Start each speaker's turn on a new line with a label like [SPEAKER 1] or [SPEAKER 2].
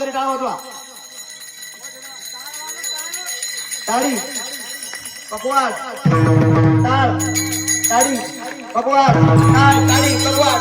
[SPEAKER 1] हाताची का करी टाळ वाजवा टाळी पकवाड टाळ टाळी पकवाड टाळ टाळी पकवाड